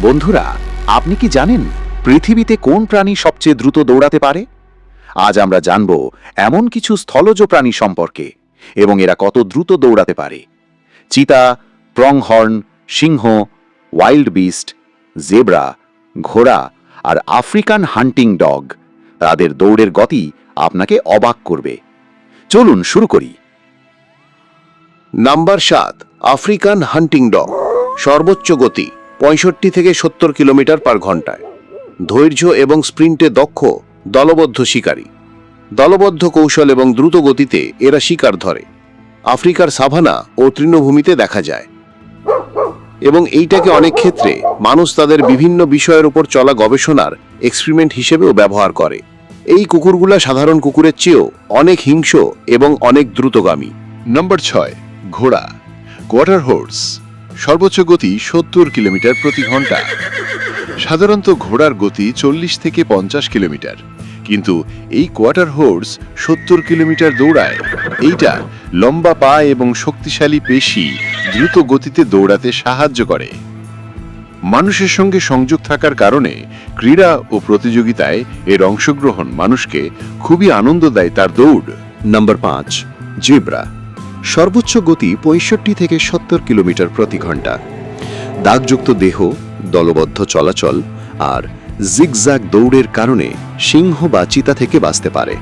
বন্ধুরা, আপনি কি জানেন পৃথিবীতে কোন প্রাণী সবচেয়ে দ্রুত দৌড়াতে পারে? আজ আমরা জানব এমন কিছু স্থলজ প্রাণী সম্পর্কে এবং এরা কত দ্রুত দৌড়াতে পারে। চিতা, প্রংহর্ন, সিংহ, ওয়াইল্ড বিস্ট, জেব্রা, ঘোড়া আর আফ্রিকান হান্টিং ডগ। তাদের দৌড়ের গতি আপনাকে অবাক করবে। চলুন শুরু করি। নাম্বার সাত, আফ্রিকান হান্টিং ডগ। সর্বোচ্চ গতি। পঁয়ষট্টি থেকে সত্তর কিলোমিটার পার ঘন্টায়। ধৈর্য এবং স্প্রিন্টে দক্ষ, দলবদ্ধ শিকারী। দলবদ্ধ কৌশল এবং দ্রুত গতিতে এরা শিকার ধরে। আফ্রিকার সাভানা ও তৃণভূমিতে দেখা যায়। এবং এইটাকে অনেক ক্ষেত্রে মানুষ তাদের বিভিন্ন বিষয়ের উপর চলা গবেষণার এক্সপেরিমেন্ট হিসেবেও ব্যবহার করে। এই কুকুরগুলা সাধারণ কুকুরের চেয়েও অনেক হিংস্র এবং অনেক দ্রুতগামী। নম্বর ছয়, ঘোড়া। কোয়ার্টার হোর্স সর্বোচ্চ গতি সত্তর কিলোমিটার প্রতি ঘণ্টা। সাধারণত ঘোড়ার গতি চল্লিশ থেকে পঞ্চাশ কিলোমিটার। কিন্তু এই কোয়ার্টার হোর্স সত্তর কিলোমিটার দৌড়ায়। এইটা লম্বা পা এবং শক্তিশালী পেশি দ্রুত গতিতে দৌড়াতে সাহায্য করে। মানুষের সঙ্গে সংযোগ থাকার কারণে ক্রীড়া ও প্রতিযোগিতায় এর অংশগ্রহণ মানুষকে খুবই আনন্দ দেয় তার দৌড়। নাম্বার পাঁচ জেব্রা সর্বোচ্চ গতি পঁয়ষট্টি থেকে সত্তর কিলোমিটার প্রতি ঘণ্টা। দাগযুক্ত দেহ, দলবদ্ধ চলাচল আর জিগজ্যাগ দৌড়ের কারণে সিংহ বা চিতা থেকে বাঁচতে পারে।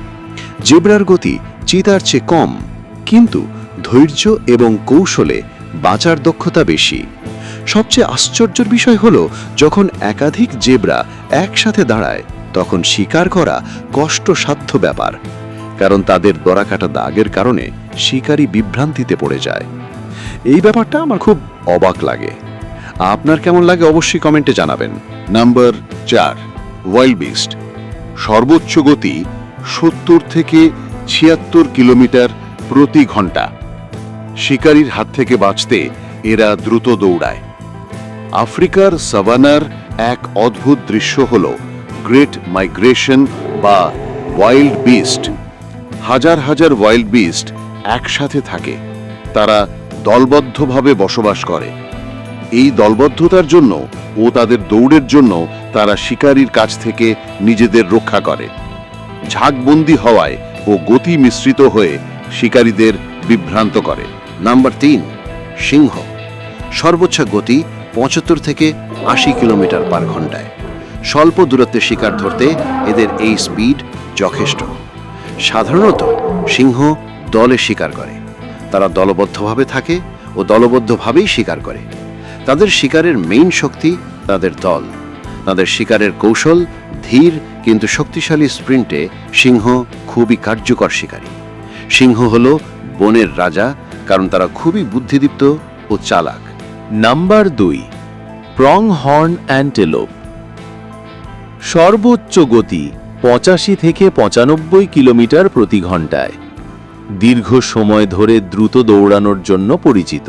জেব্রার গতি চিতার চেয়ে কম, কিন্তু ধৈর্য এবং কৌশলে বাঁচার দক্ষতা বেশি। সবচেয়ে আশ্চর্যের বিষয় হল, যখন একাধিক জেব্রা একসাথে দাঁড়ায়, তখন শিকার করা কষ্টসাধ্য ব্যাপার। কারণ তাদের দরাকাটা দাগের কারণে শিকারী বিভ্রান্তিতে পড়ে যায়। এই ব্যাপারটা আমার খুব অবাক লাগে। আপনার কেমন লাগে অবশ্যই কমেন্টে জানাবেন। নাম্বার চার ওয়াইল্ড বিস্ট সর্বোচ্চ গতি সত্তর থেকে ছিয়াত্তর কিলোমিটার প্রতি ঘণ্টা। শিকারীর হাত থেকে বাঁচতে এরা দ্রুত দৌড়ায়। আফ্রিকার সাভানার এক অদ্ভুত দৃশ্য হল গ্রেট মাইগ্রেশন বা ওয়াইল্ড বিস্ট হাজার হাজার ওয়াইল্ড বিস্ট একসাথে থাকে। তারা দলবদ্ধভাবে বসবাস করে। এই দলবদ্ধতার জন্য ও তাদের দৌড়ের জন্য তারা শিকারীর কাছ থেকে নিজেদের রক্ষা করে। ঝাঁকবন্দি হওয়ায় ও গতি মিশ্রিত হয়ে শিকারীদের বিভ্রান্ত করে। নাম্বার তিন, সিংহ। সর্বোচ্চ গতি পঁচাত্তর থেকে আশি কিলোমিটার পার ঘন্টায়। স্বল্প দূরত্বে শিকার ধরতে এদের এই স্পিড যথেষ্ট। সাধারণত সিংহ দলে শিকার করে। তারা দলবদ্ধভাবে থাকে ও দলবদ্ধভাবেই শিকার করে। তাদের শিকারের মেইন শক্তি তাদের দল। তাদের শিকারের কৌশল ধীর কিন্তু শক্তিশালী স্প্রিন্টে সিংহ খুবই কার্যকর শিকারী। সিংহ হল বনের রাজা, কারণ তারা খুবই বুদ্ধিদীপ্ত ও চালাক। নাম্বার দুই প্রং হর্ন অ্যান্টেলোপ। সর্বোচ্চ গতি পঁচাশি থেকে পঁচানব্বই কিলোমিটার প্রতি ঘন্টায় দীর্ঘ সময় ধরে দ্রুত দৌড়ানোর জন্য পরিচিত।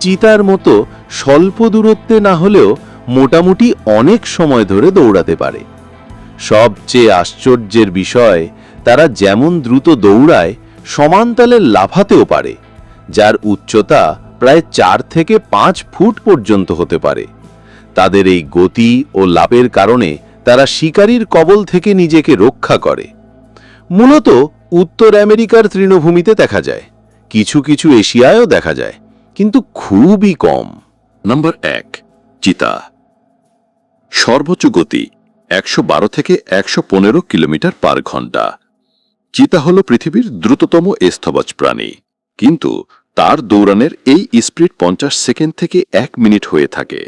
চিতার মতো স্বল্প দূরত্বে না হলেও মোটামুটি অনেক সময় ধরে দৌড়াতে পারে। সবচেয়ে আশ্চর্যের বিষয়, তারা যেমন দ্রুত দৌড়ায় সমানতালে লাফাতেও পারে, যার উচ্চতা প্রায় চার থেকে পাঁচ ফুট পর্যন্ত হতে পারে। তাদের এই গতি ও লাভের কারণে তারা শিকারীর কবল থেকে নিজেকে রক্ষা করে। মূলত উত্তর আমেরিকার তৃণভূমিতে দেখা যায়। কিছু কিছু এশিয়ায়ও দেখা যায়, কিন্তু খুবই কম। নাম্বার এক, চিতা। সর্বোচ্চ গতি একশো বারো থেকে একশো পনেরো কিলোমিটার পার ঘণ্টা। চিতা হল পৃথিবীর দ্রুততম স্থবজ প্রাণী, কিন্তু তার দৌড়ানের এই স্পিড পঞ্চাশ সেকেন্ড থেকে এক মিনিট হয়ে থাকে।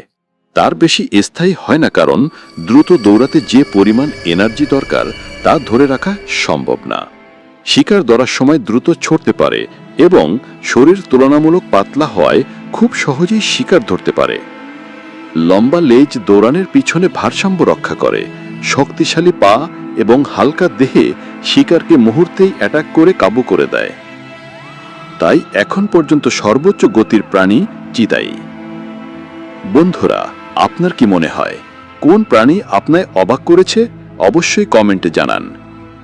তার বেশি স্থায়ী হয় না কারণ দ্রুত দৌড়াতে যে পরিমাণ এনার্জি দরকার তা ধরে রাখা সম্ভব না। শিকার ধরার সময় দ্রুত ছড়তে পারে এবং শরীর তুলনামূলক পাতলা হওয়ায় খুব সহজেই শিকার ধরতে পারে। লম্বা লেজ দৌড়ানের পিছনে ভারসাম্য রক্ষা করে, শক্তিশালী পা এবং হালকা দেহে শিকারকে মুহূর্তেই অ্যাটাক করে কাবু করে দেয়। তাই এখন পর্যন্ত সর্বোচ্চ গতির প্রাণী চিতাই। বন্ধুরা আপনার কি মনে হয়? কোন প্রাণী আপনায় অবাক করেছে? অবশ্যই কমেন্টে জানান।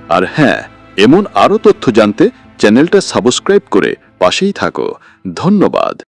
আর হ্যাঁ এমন আরও তথ্য জানতে চ্যানেলটা সাবস্ক্রাইব করে পাশেই থাকো। ধন্যবাদ।